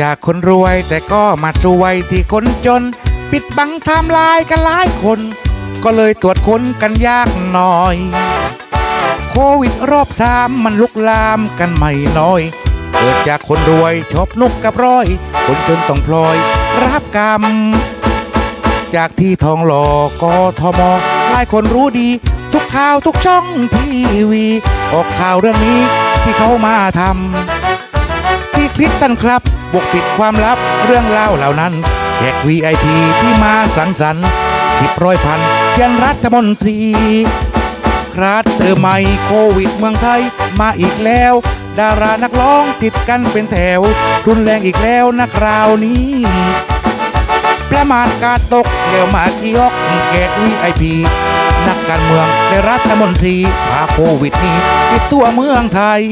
จากคนรวยแต่ก็มาสวยที่คนจน ปิดบังไทม์ไลน์กันหลายคน ก็เลยตรวจค้นกันยากหน่อย โควิดรอบสามมันลุกลามกันไม่น้อย เกิดจากคนรวยชอบนุกกับร้อย คนจนต้องพลอยรับกรรม จากที่ทองหล่อกทมหลายคนรู้ดี ทุกข่าวทุกช่องทีวี ออกข่าวเรื่องนี้ที่เขามาทำ ที่คลิปตันครับบกปิดความลับเรื่องเล่าเหล่านั้นแขก VIP ที่มาสังสรรค์สิบร้อยพันยันรัฐมนตรีคราดเตอร์ใหม่โควิดเมืองไทยมาอีกแล้ว ดารานักร้องติดกันเป็นแถว รุนแรงอีกแล้วนะคราวนี้ประมาทการตกเดี๋ยวมากี่ฮอกแขกวีไอพีนักการเมืองและรัฐมนตรีพาโควิดนี้ติดตัวเมืองไทย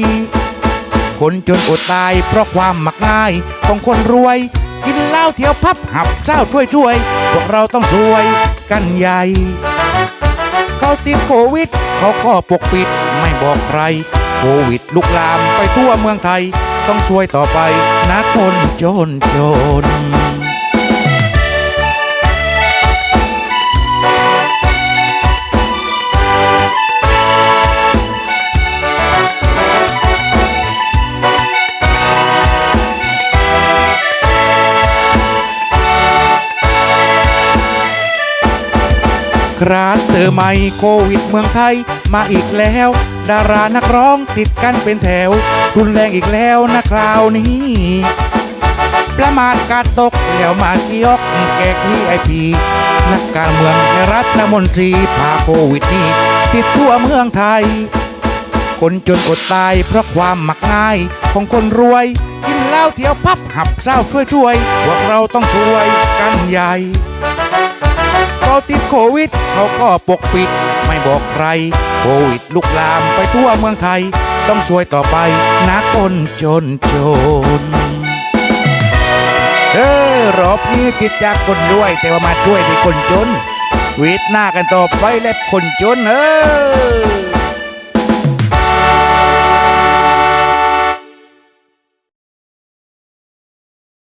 คนจนอดตาย เพราะความมักง่ายของคนรวย กินเหล้าเที่ยวพับหับเจ้าช่วยช่วยพวกเราต้องสวยกันใหญ่เขาติดโควิดเขาก็ปกปิดไม่บอกใคร โควิดลุกลามไปทั่วเมืองไทย ต้องช่วยต่อไปนะคนจนจน ราสเตอร์ใหม่โควิดเมืองไทยมาอีกแล้ว ดารานักร้องติดกันเป็นแถว รุนแรงอีกแล้วนะคราวนี้ ประมาทกาดตกแล้วมาเกี่ยกแขกวีไอพีนักการเมืองและรัฐมนตรีพาโควิดนี้ติดทั่วเมืองไทย คนจนอดตายเพราะความมักง่ายของคนรวย กินเหล้าเที่ยวพับหับเจ้าช่วยช่วยพวกเราต้องช่วยกันใหญ่ เขาติดโควิด เขาก็ปกปิด ไม่บอกใคร โควิดลุกลามไปทั่วเมืองไทย ต้องช่วยต่อไปนะคนจนจนเออรอบนี้ติดจากคนรวย แต่ว่ามาช่วยในคนจนวิดหน้ากันต่อไปและคนจนเออ